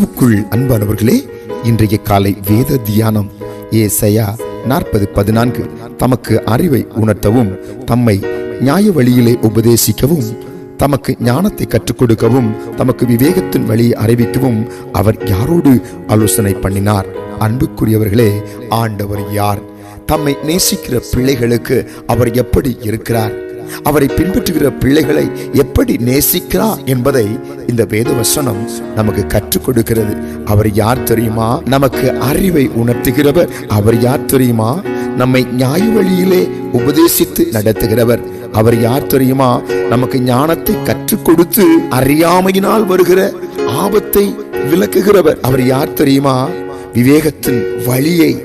கிறிஸ்துவுக்குள் அன்பானவர்களே இன்றைய காலை வேத தியானம் ஏசையா நாற்பது பதினான்கு. தமக்கு அறிவை உணர்த்தவும் தம்மை நியாய வழியிலே உபதேசிக்கவும் தமக்கு ஞானத்தை கற்றுக் கொடுக்கவும் தமக்கு விவேகத்தின் வழியை அறிவிக்கவும் அவர் யாரோடு ஆலோசனை பண்ணினார்? அன்புக்குரியவர்களே ஆண்டவர் யார்? தம்மை நேசிக்கிற பிள்ளைகளுக்கு அவர் எப்படி இருக்கிறார்? அவரை பின்பற்றுகிற பிள்ளைகளை எப்படி நேசிக்கிறார் என்பதை இந்த வேத வசனம் நமக்கு கற்றுக் கொடுக்கிறது. அவர் யார் தெரியுமா? நமக்கு அறிவை உணர்த்துகிறவர். அவர் யார் தெரியுமா? நம்மை நியாய வழியிலே உபதேசித்து நடத்துகிறவர். அவர் யார் தெரியுமா? நமக்கு ஞானத்தை கற்றுக் கொடுத்து அறியாமையினால் வருகிற ஆபத்தை விளக்குகிறவர். அவர் யார் தெரியுமா? விவேகத்தின் வழியை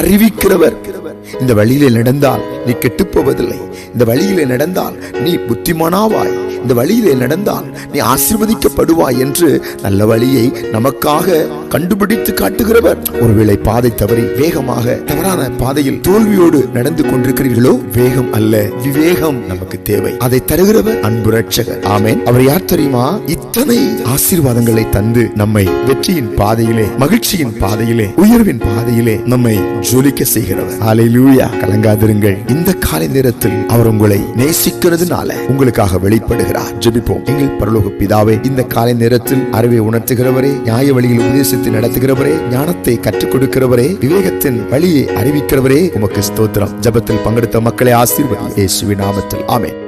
அறிவிக்கிறவர். இந்த வழியிலே நடந்தால் நீ கெட்டுப்போவதில்லை. இந்த வழியிலே நடந்தால் நீ புத்திமானாவாய். இந்த வழியிலே நடந்தால் நீ ஆசிர்வதிக்கப்படுவாய் என்று நல்ல வழியை நமக்காக கண்டுபிடித்து காட்டுகிறவர். ஒருவேளை பாதை தவறி வேகமாக தவறான பாதையில் தோல்வியோடு நடந்து கொண்டிருக்கிறீர்களோ வேகம் அல்ல விவேகம் நமக்கு தேவை. அதை தருகிறவர் அன்பு ரட்சகர். ஆமேன். அவர் யார் தெரியுமா? இத்தனை ஆசீர்வாதங்களை தந்து நம்மை வெற்றியின் பாதையிலே மகிழ்ச்சியின் பாதையிலே உயர்வின் பாதையிலே நம்மை ஜொலிக்க செய்கிறவர். ஹalleluya கலங்காதிருங்கள். இந்த காலை நேரத்தில் அவர் உங்களை நேசிக்கிறதுனால உங்களுக்காக வெளிப்படுகிறார். ஜெபிப்போம். எங்கள் பரலோக பிதாவே இந்த காலை நேரத்தில் அறிவை உணர்த்துகிறவரே நியாய வழியில் உபதேசித்து நடத்துகிறவரே ஞானத்தை கற்றுக் கொடுக்கிறவரே விவேகத்தின் வழியை அறிவிக்கிறவரே உமக்கு ஸ்தோத்திரம். ஜெபத்தில் பங்கெடுத்த மக்களை ஆசீர்வதி இயேசுவின் நாமத்தில். ஆமே